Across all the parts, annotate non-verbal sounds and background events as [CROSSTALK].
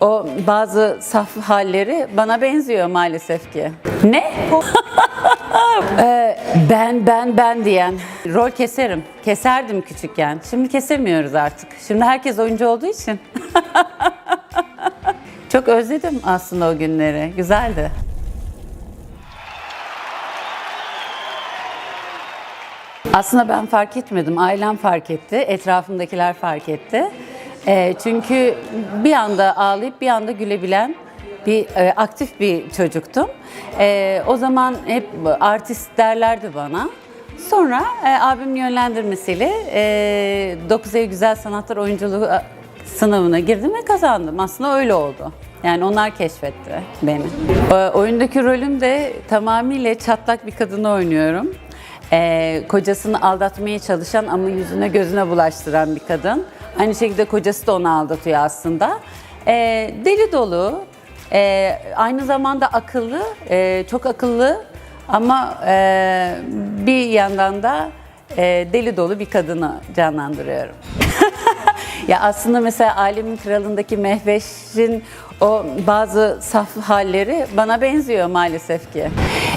O bazı saf halleri bana benziyor maalesef ki. Ne? [LAUGHS] Ee, ben ben ben diyen rol keserim. Keserdim küçükken. Şimdi kesemiyoruz artık. Şimdi herkes oyuncu olduğu için. [LAUGHS] Çok özledim aslında o günleri. Güzeldi. Aslında ben fark etmedim. Ailem fark etti. Etrafımdakiler fark etti. Ee, çünkü bir anda ağlayıp bir anda gülebilen bir e, aktif bir çocuktum. Ee, o zaman hep artist derlerdi bana. Sonra e, abim yönlendirmesiyle e, 9 Eylül Güzel Sanatlar Oyunculuğu e, sınavına girdim ve kazandım. Aslında öyle oldu. Yani onlar keşfetti beni. E, oyundaki rolüm de tamamıyla çatlak bir kadını oynuyorum. E, kocasını aldatmaya çalışan ama yüzüne gözüne bulaştıran bir kadın. Aynı şekilde kocası da onu aldatıyor aslında. E, deli dolu, e, aynı zamanda akıllı, e, çok akıllı ama e, bir yandan da e, deli dolu bir kadını canlandırıyorum. [LAUGHS] ya aslında mesela Alemin Kralı'ndaki Mehveş'in o bazı saf halleri bana benziyor maalesef ki.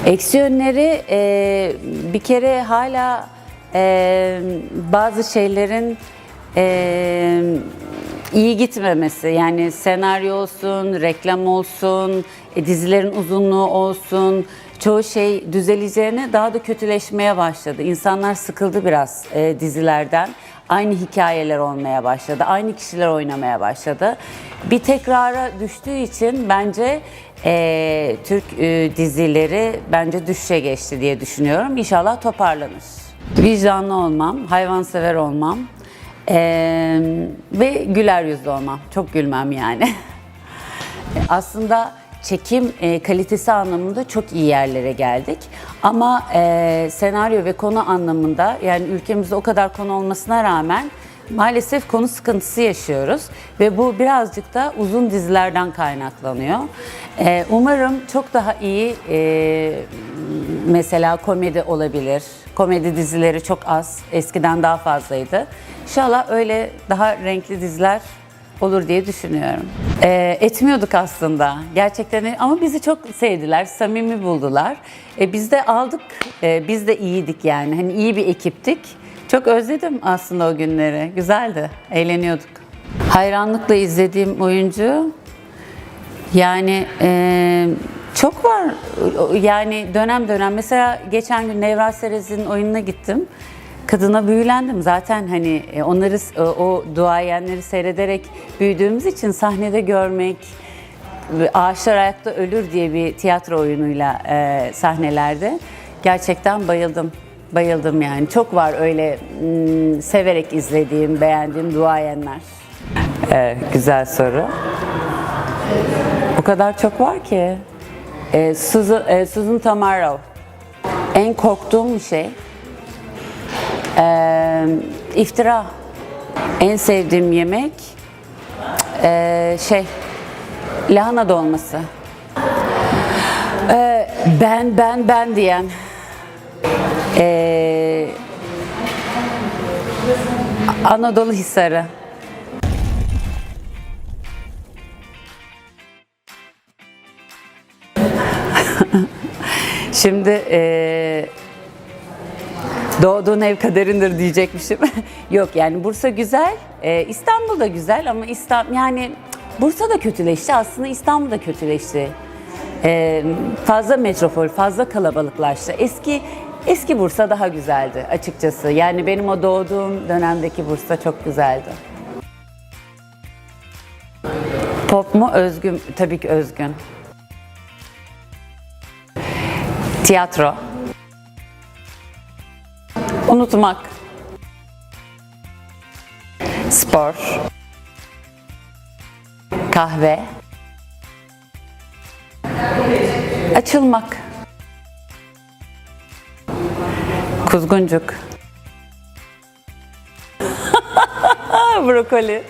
Eksi yönleri e, bir kere hala e, bazı şeylerin e, iyi gitmemesi yani senaryo olsun, reklam olsun, e, dizilerin uzunluğu olsun çoğu şey düzeleceğine daha da kötüleşmeye başladı. İnsanlar sıkıldı biraz e, dizilerden. Aynı hikayeler olmaya başladı. Aynı kişiler oynamaya başladı. Bir tekrara düştüğü için bence e, Türk e, dizileri bence düşüşe geçti diye düşünüyorum. İnşallah toparlanır. Vicdanlı olmam, hayvansever olmam e, ve güler yüzlü olmam. Çok gülmem yani. [LAUGHS] Aslında çekim e, kalitesi anlamında çok iyi yerlere geldik. Ama e, senaryo ve konu anlamında yani ülkemizde o kadar konu olmasına rağmen maalesef konu sıkıntısı yaşıyoruz. Ve bu birazcık da uzun dizilerden kaynaklanıyor. E, umarım çok daha iyi e, mesela komedi olabilir. Komedi dizileri çok az, eskiden daha fazlaydı. İnşallah öyle daha renkli diziler olur diye düşünüyorum. Ee, etmiyorduk aslında gerçekten ama bizi çok sevdiler, samimi buldular. Ee, biz de aldık, ee, biz de iyiydik yani hani iyi bir ekiptik. Çok özledim aslında o günleri, güzeldi, eğleniyorduk. Hayranlıkla izlediğim oyuncu yani e, çok var yani dönem dönem mesela geçen gün Nevra Serez'in oyununa gittim. Kadına büyülendim. Zaten hani e, onları e, o duayenleri seyrederek büyüdüğümüz için sahnede görmek Ağaçlar Ayakta Ölür diye bir tiyatro oyunuyla e, sahnelerde gerçekten bayıldım. Bayıldım yani. Çok var öyle mm, severek izlediğim, beğendiğim duayenler. Evet, güzel soru. O kadar çok var ki. E, Susan, e, Susan Tamaro. En korktuğum şey ee, iftira. En sevdiğim yemek ee, şey lahana dolması. Ee, ben ben ben diyen ee, Anadolu Hisarı. [LAUGHS] Şimdi ee, Doğduğun ev kaderindir diyecekmişim. [LAUGHS] Yok yani Bursa güzel, e, İstanbul da güzel ama İstanbul yani Bursa da kötüleşti aslında İstanbul da kötüleşti. E, fazla metropol, fazla kalabalıklaştı. Eski eski Bursa daha güzeldi açıkçası. Yani benim o doğduğum dönemdeki Bursa çok güzeldi. Pop mu özgün? Tabii ki özgün. Tiyatro. Unutmak. Spor. Kahve. Açılmak. Kuzguncuk. [LAUGHS] Brokoli.